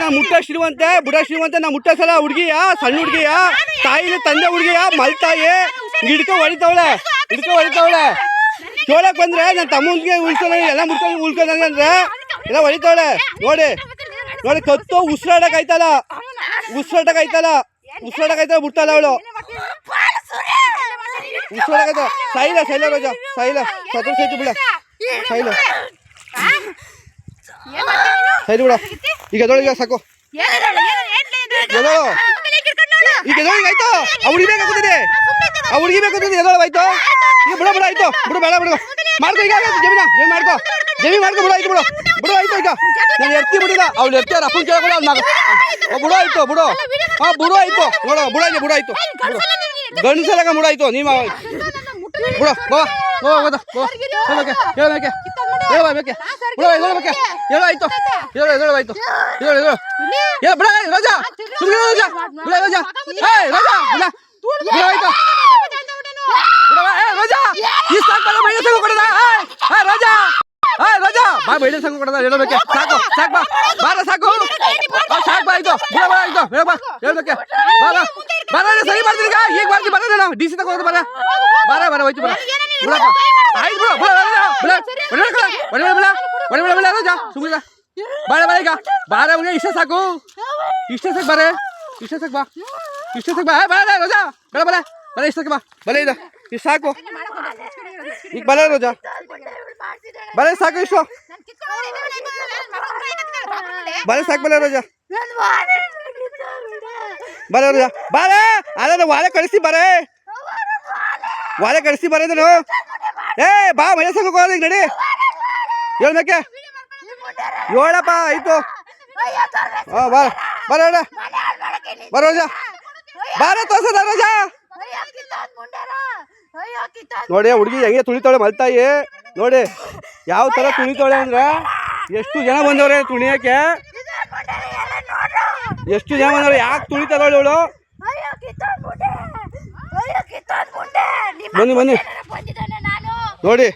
ನಾ ಮುಟ್ಟ ಶ್ರೀವಂತೆ ಬುಡ ಶ್ರೀವಂತೆ ನಾ ಮುಟ್ಟ ಸಲ ಹುಡುಗಿಯ, ಸಣ್ಣ ಹುಡುಗಿಯ ತಾಯಿನ ತಂದೆ ಹುಡುಗಿಯ, ಮಲ್ತಾಯಿ ಹಿಡ್ಕೊ ಹೊಡಿತಾವಳೆ ಹಿಡ್ಕೊ ಹೊಡಿತಾವಳೆ. ಕೇಳಕ್ ಬಂದ್ರೆ ನನ್ನ ತಮ್ಮನಿಗೆ ಉಳ್ಸೋಣ ಎಲ್ಲ ಮುಟ್ಕೊಂಡು ಉಳ್ಕೊಂಡಂಗೆ ಅಂದ್ರೆ ಎಲ್ಲ ಹೊಡಿತಾವಳೆ. ನೋಡಿ ನೋಡಿ, ಕತ್ತು ಉಸಿರಾಡಕ್ ಆಯ್ತಲ್ಲ ಉಸಿರಾಡಕ್ ಆಯ್ತಲ್ಲ ಉಸಿರಾಡಕ್ ಆಯ್ತಲ್ಲ ಬಿಡ್ತಾಳ ಅವಳು. ಉಸಿರಾಡಕ್ ಆಯ್ತ ಸೈಲ ಸೈಲ ರೋಜ ಸೈಲ. ಸತ್ರ ಸೈತು ಬಿಡ. ಸೈಲ. ಸೈಲು ಬಿಡ. ಈಗ ಎದೊಳಗೆ ಸಾಕು. ಎದಳು? ಈಗ ಎದೊಳಗೆ ಆಯ್ತು. ಅವ್ರಿಗೆ ಬೇಕಾಗುತ್ತದೆ ಹುಡುಗಿ ಬೇಕಾಗುತ್ತದೆ ಎದೊಳಗೆ ಆಯ್ತು? ಈಗ ಬಿಡ ಬಿಡ ಆಯ್ತು. ಬಿಡು ಬೇಡ ಬಿಡು. ಮಾಡ್ಕೊ ಈಗ ಜಮೀನ. ಏನ್ ಮಾಡ್ಕೊ? ಜಮೀನ್ ಮಾಡ್ಕೊ ಬಿಡು ಆಯ್ತು ಬಿಡು. ಬಿಡು ಆಯ್ತು ಈಗ. ನಾನು ಎತ್ತಿ ಬಿಡಿಲ್ಲ ಅವ್ಳು ಎತ್ತಿ ಅಪ್ಪನ ಕೇಳ್ಕೊಳ ಅವ್ನ ಬಿಡು ಆಯ್ತು ಬಿಡು. ಹಾ ಬಿಡು ಆಯ್ತು. ನೋಡ ಬಿಡು ಆಯ್ತು ಬಿಡು ಆಯ್ತು. ಗಂಡಸಲಾಗ ಬಿಡು ಆಯ್ತು ನೀವ ಬಿಡು ಬಾ. ಬಾ ಹೋದ ಹೇಳಕ್ಕೆ ಹೇಳಕ್ಕೆ ಹೇಳ ಹೇಳಬೇಕೆ ಹೇಳು ಆಯ್ತು. ಹೇಳು ಹೇಳು ಆಯ್ತು. ಹೇಳು. ಹೇಳು ಏ ಬಿಡ ರಾಜಾ. ಸುಮ್ಮನೆ ರಾಜಾ. ಬಿಡ ರಾಜಾ. ಏ ರಾಜಾ ಬಿಡ ಬಿಡವ ಏ ರಾಜಾ. ಈ ಸಾಕು ಬಾ ಮೈನ ಸಂಘ ಕೊಡದ. ಏ ರಾಜಾ. ಏ ರಾಜಾ. ಬಾ ಮೈನ ಸಂಘ ಕೊಡದ. ಹೇಳಬೇಕೆ ಸಾಕು ಸಾಕು ಬಾ. ಬಾರ ಸಾಕು. ಸಾಕು ಬಾ ಬಿಡ ಬಾ ಆಯ್ತು. ಹೇಳ ಬಾ. ಹೇಳ್ಬೇಕೆ ಬಾ ಬಾ ಬರ. ಸರಿ ಮಾಡ್ತೀನಿ ಈಗ ಮಾಡ್ತೀನಿ ಬರ ನಾನು. ಡಿ ಸಿ ತಗೊಂಡು ಬರ ಬರ ಬಾರ ಹೋಯ್ತು ಬರ. ಆಯ್ತು ಬಿಡು ಬಿಡ ಬಿಡ ಬಿಡ. ಬಾಳೆ ಬಾಳೆ ಈಗ. ಬಾರೆ ಅವನಿಗೆ ಇಷ್ಟ ಸಾಕು. ಇಷ್ಟೇ ಸಾಕು ಬಾರೆ ಇಷ್ಟ ಸಾಕು ಬಾ. ಇಷ್ಟೇ ಸಾಕು ಬಾ. ಬಾಳೆ ರೋಜಾ. ಬೇಡ ಬಲೆ ಬಲೆ ಇಷ್ಟ ಬಾ. ಬಲೆ ಇದೆ. ಇಷ್ಟು ಸಾಕು. ಈಗ ಬಲೆ ರೋಜಾ. ಬಲೆ ಸಾಕು ಇಷ್ಟು. ಬಲೆ ಸಾಕು ಬಲೆ ರೋಜಾ. ಬಲೆ ರೋಜಾ. ಬಾಳೆ. ಅದೇ ವಾಲೆ ಕಳಿಸಿ ಬಾರೆ ವಾಲೆ ಕಳಿಸಿ ಬರೋದನು ಏ, ಬಾ, ಮನೆ ಸಂಘ ಹೋಗೋದು ನಡಿ. ಹೇಳ್ಬೇಕೆ ಹೇಳಪ್ಪ ಆಯ್ತು. ಹಾ ಬರ ಬರ ಹೇಳ ಬರ ತೋರ್ಸದ ರೋಜಾ. ನೋಡಿ, ಹುಡುಗಿ ಹೆಂಗೆ ತುಳಿತಾಳೆ ಮಲ್ತಾಯಿ. ನೋಡಿ, ಯಾವ ಥರ ತುಳಿತಾಳೆ ಅಂದ್ರೆ ಎಷ್ಟು ಜನ ಬಂದವ್ರೆ ತುಣಿಯಕ್ಕೆ ಎಷ್ಟು ಜನ ಬಂದವ್ರೆ? ಯಾಕೆ ತುಳಿತಾಳೆ ಇವಳು? ಬನ್ನಿ ಬನ್ನಿ. ನೋಡಿ.